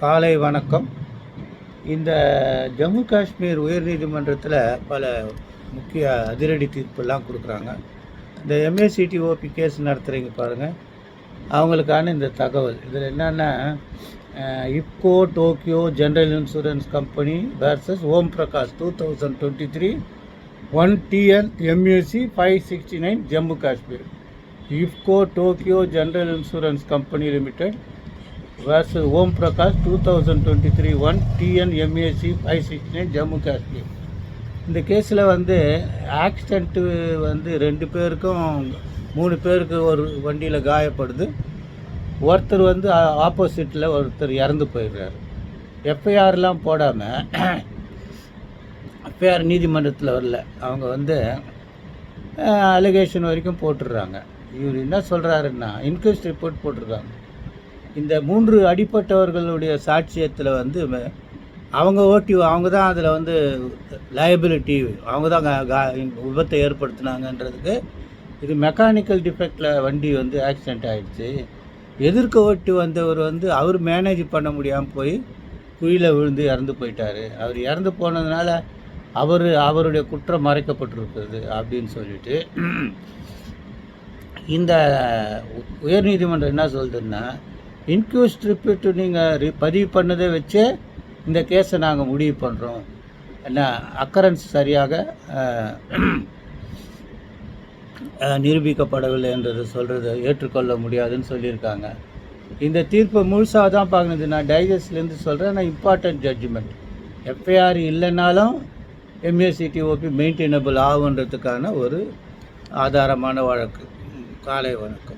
காலை வணக்கம். இந்த ஜம்மு காஷ்மீர் உயர்நீதிமன்றத்தில் பல முக்கிய அதிரடி தீர்ப்பெல்லாம் கொடுக்குறாங்க. இந்த எம்ஏசிடி ஓபி கேஸ் நடத்துகிறீங்க பாருங்கள் அவங்களுக்கான இந்த தகவல். இதில் என்னென்னா IFFCO Tokio general insurance company versus Om Prakash two thousand twenty three one TN MUC five sixty nine Jammu Kashmir. IFFCO Tokio general insurance company limited versus Om Prakash two thousand twenty three one TNMAC five six nine Jammu Kashmir இந்த கேஸில் வந்து accident வந்து ரெண்டு பேருக்கும் மூணு பேருக்கு ஒரு வண்டியில் காயப்படுது. ஒருத்தர் வந்து ஆப்போசிட்டில் ஒருத்தர் இறந்து போயிடுறாரு. எஃப்ஐஆர்லாம் போடாமல் எஃப்ஐஆர் நீதிமன்றத்தில் வரல. அவங்க வந்து அலிகேஷன் வரைக்கும் போட்டுடுறாங்க. இவர் என்ன சொல்கிறாருன்னா இன்கொஸ்ட் ரிப்போர்ட் போட்டிருக்காங்க இந்த மூன்று அடிப்பட்டவர்களுடைய சாட்சியத்தில் வந்து ம- அவங்க ஓட்டி அவங்க தான் அதில் வந்து லயபிலிட்டி அவங்க தான் கா- விபத்தை ஏற்படுத்தினாங்கன்றதுக்கு இது மெக்கானிக்கல் டிஃபெக்டில் வண்டி வந்து ஆக்சிடெண்ட் ஆகிடுச்சு எதிர்க்க ஓட்டி வந்தவர் வந்து அவர் மேனேஜ் பண்ண முடியாமல் போய் குழியில் விழுந்து இறந்து போயிட்டார். அவர் இறந்து போனதுனால அவர் அவருடைய குற்றம் மறைக்கப்பட்டிருக்கிறது அப்படின்னு சொல்லிட்டு. இந்த உ- உயர்நீதிமன்றம் என்ன சொல்லுதுன்னா இன்க்யூஸ் ரிப்பீட்டு நீங்கள் பதிவு பண்ணதை வச்சே இந்த கேஸை நாங்கள் முடிவு பண்ணுறோம் என்ன அக்கரன்ஸ் சரியாக நிரூபிக்கப்படவில்லை என்றது சொல்கிறது ஏற்றுக்கொள்ள முடியாதுன்னு சொல்லியிருக்காங்க. இந்த தீர்ப்பை முழுசாக தான் பார்க்கணுது. நான் டைஜஸ்ட்லேருந்து சொல்கிறேன் நான் இம்பார்ட்டன்ட் ஜட்ஜ்மெண்ட் எஃப்ஐஆர் இல்லைனாலும் எம்ஏசிடி ஓபி மெயின்டைனபிள் ஆகுன்றதுக்கான ஒரு ஆதாரமான வழக்கு. காலை வணக்கம்.